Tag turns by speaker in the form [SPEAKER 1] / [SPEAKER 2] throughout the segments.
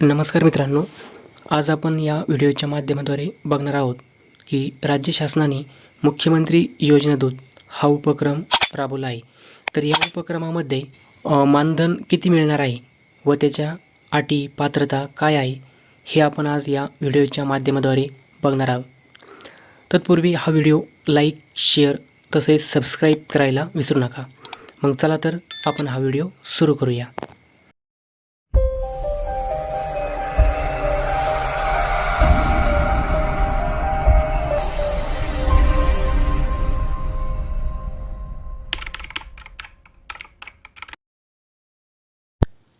[SPEAKER 1] नमस्कार मित्रांनो आज आपण या व्हिडिओच्या माध्यमाद्वारे बघणार आहोत की राज्य शासनाने मुख्यमंत्री योजनादूत हा उपक्रम राबवला आहे. तर या उपक्रमामध्ये मानधन किती मिळणार आहे व त्याच्या अटी पात्रता काय आहे हे आपण आज या व्हिडिओच्या माध्यमाद्वारे बघणार आहोत. तत्पूर्वी हा व्हिडिओ लाईक शेअर तसेच सबस्क्राईब करायला विसरू नका. मग चला तर आपण हा व्हिडिओ सुरू करूया.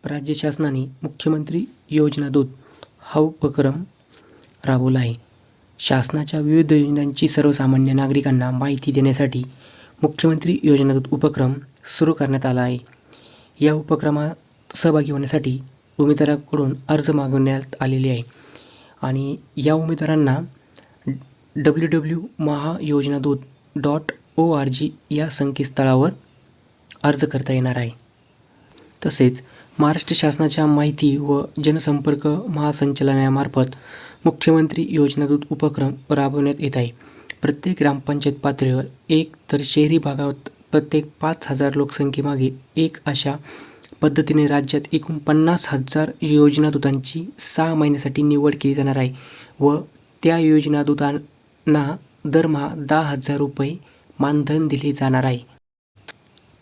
[SPEAKER 1] राज्य शासनाने मुख्यमंत्री योजना दूत हा उपक्रम राबवला आहे. शासनाच्या विविध योजनांची सर्वसामान्य नागरिकांना माहिती देण्यासाठी मुख्यमंत्री योजना दूत उपक्रम सुरू करण्यात आला आहे. या उपक्रमात सहभागी होण्यासाठी उमेदवाराकडून अर्ज मागवण्यात आलेले आहे आणि या उमेदवारांना W W Mahayojanadoot dot O R G या संकेतस्थळावर अर्ज करता येणार आहे. तसेच महाराष्ट्र शासनाच्या माहिती व जनसंपर्क महासंचालनामार्फत मुख्यमंत्री योजनादूत उपक्रम राबवण्यात येत आहे. प्रत्येक ग्रामपंचायत पातळीवर एक तर शहरी भागात प्रत्येक पाच हजार लोकसंख्येमागे एक अशा पद्धतीने राज्यात एकूण पन्नास हजार योजनादूतांची सहा महिन्यासाठी निवड केली जाणार आहे व त्या योजनादूतांना दरमहा दहा हजार रुपये मानधन दिले जाणार आहे.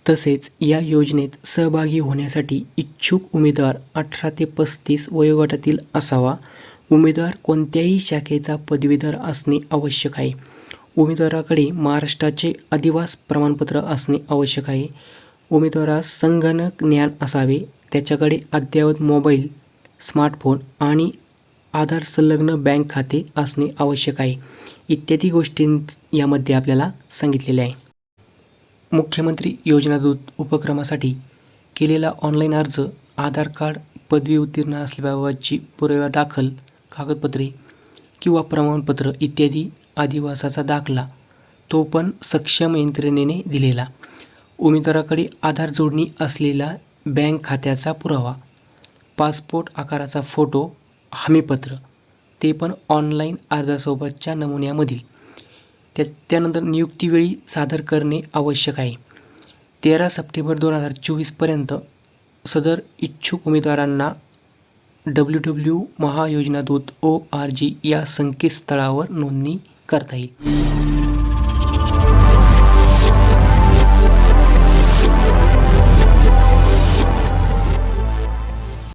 [SPEAKER 1] तसेच या योजनेत सहभागी होण्यासाठी इच्छुक उमेदवार अठरा ते पस्तीस वयोगटातील असावा. उमेदवार कोणत्याही शाखेचा पदवीधर असणे आवश्यक आहे. उमेदवाराकडे महाराष्ट्राचे अधिवास प्रमाणपत्र असणे आवश्यक आहे. उमेदवारास संगणक ज्ञान असावे. त्याच्याकडे अद्ययावत मोबाईल स्मार्टफोन आणि आधार संलग्न बँक खाते असणे आवश्यक आहे. इत्यादी गोष्टी यामध्ये आपल्याला सांगितलेल्या आहे. मुख्यमंत्री योजनादूत उपक्रमासाठी केलेला ऑनलाईन अर्ज आधार कार्ड पदवी उत्तीर्ण असल्याबाबतची पुरावा दाखल कागदपत्रे किंवा प्रमाणपत्र इत्यादी आदिवासाचा दाखला तो पण सक्षम यंत्रणेने दिलेला. उमेदवाराकडे आधार जोडणी असलेला बँक खात्याचा पुरावा पासपोर्ट आकाराचा फोटो हमीपत्र ते पण ऑनलाईन अर्जासोबतच्या नमुन्यामधील त्या त्यानंतर नियुक्तीवेळी सादर करणे आवश्यक आहे. तेरा सप्टेंबर दोन हजार चोवीसपर्यंत सदर इच्छुक उमेदवारांना डब्ल्यू डब्ल्यू महायोजना दूत ओ आर जी या संकेतस्थळावर नोंदणी करता येईल.